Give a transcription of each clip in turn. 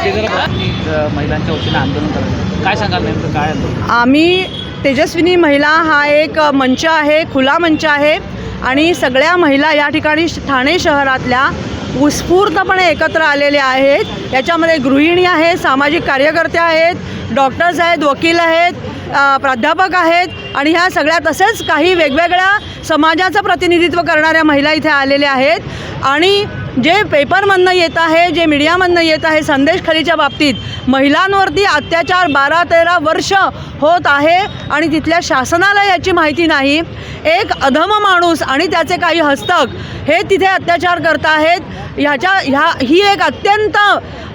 अ, महिलांच्या वतीने आंदोलन करायचं काय सांगाल नेमकं? काय आंदोलन? आम्ही तेजस्विनी महिला हा एक मंच आहे खुला मंच आहे. आणि सगळ्या महिला या ठिकाणी श- ठाणे शहरातल्या उत्स्फूर्तपणे एकत्र आलेल्या आहेत. याच्यामध्ये गृहिणी आहेत सामाजिक कार्यकर्ते आहेत डॉक्टर्स आहेत वकील आहेत प्राध्यापक आहेत. आणि ह्या सगळ्या तसेच काही वेगवेगळ्या समाजाचं प्रतिनिधित्व करणाऱ्या महिला इथे आलेल्या आहेत. आणि जे पेपरमधनं येत आहे जे मीडियामधनं येत आहे संदेश खरीच्या बाबतीत महिलांवरती अत्याचार बारा तेरा वर्ष होत आहे आणि तिथल्या शासनाला याची माहिती नाही. एक अधम माणूस आणि त्याचे काही हस्तक हे तिथे अत्याचार करत आहेत. ह्याच्या ह्या ही एक अत्यंत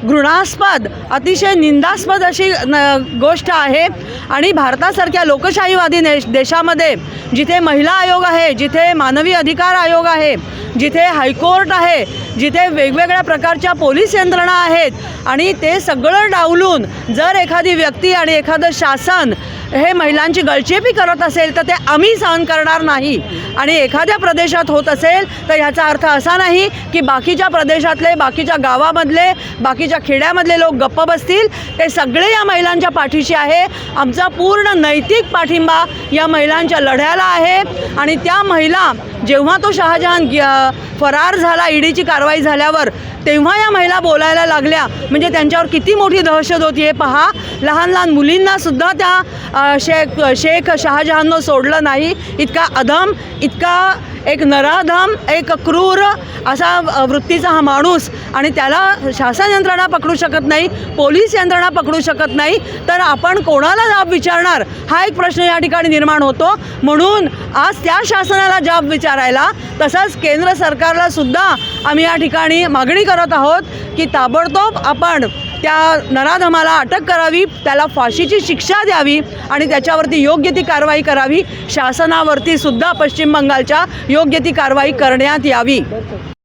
घृणास्पद अतिशय निंदास्पद अशी न गोष्ट आहे. आणि भारतासारख्या लोकशाहीवादी देश देशामध्ये जिथे महिला आयोग आहे जिथे मानवी अधिकार आयोग आहे जिथे हायकोर्ट आहे जिथे वेगवेगळ्या प्रकारच्या पोलीस यंत्रणा आहेत आणि ते सगळं डावलून जर एखादी व्यक्ती आणि एखादं शासन हे महिलांची गळचेपी करत असेल तर ते आम्ही सहन करणार नाही. आणि एखाद्या प्रदेशात होत असेल तर ह्याचा अर्थ असा नाही की बाकीच्या प्रदेशातले बाकीच्या गावामधले बाकीच्या खेड्यामधले लोक गप्प बसतील. ते सगळे या महिलांच्या पाठीशी आहे. आमचा पूर्ण नैतिक पाठिंबा या महिलांच्या लढ्याला आहे. आणि त्या महिला जेव्हा तो शहाजहान फरार झाला ईडीची कारवाई झाल्यावर तेव्हा या महिला बोलायला लागल्या. म्हणजे त्यांच्यावर किती मोठी दहशत होती हे पहा. लहान लहान मुलींना सुद्धा त्या शेख शेख शहाजहाननं सोडलं नाही. इतका अधम इतका एक नराधम एक क्रूर असा वृत्तीचा हा माणूस. आणि त्याला शासन यंत्रणा पकडू शकत नाही पोलीस यंत्रणा पकडू शकत नाही. तर आपण कोणाला जाब विचारणार? हा एक प्रश्न या ठिकाणी निर्माण होतो. म्हणून आज त्या शासनाला जाब विचारायला तसंच केंद्र सरकारला सुद्धा आम्ही या ठिकाणी मागणी करत आहोत की ताबडतोब आपण त्या नराधमाला अटक करावी त्याला फाशीची शिक्षा द्यावी आणि त्याच्यावरती योग्य ती कारवाई करावी. शासनावरती सुद्धा पश्चिम बंगालच्या योग्य ती कारवाई करण्यात यावी.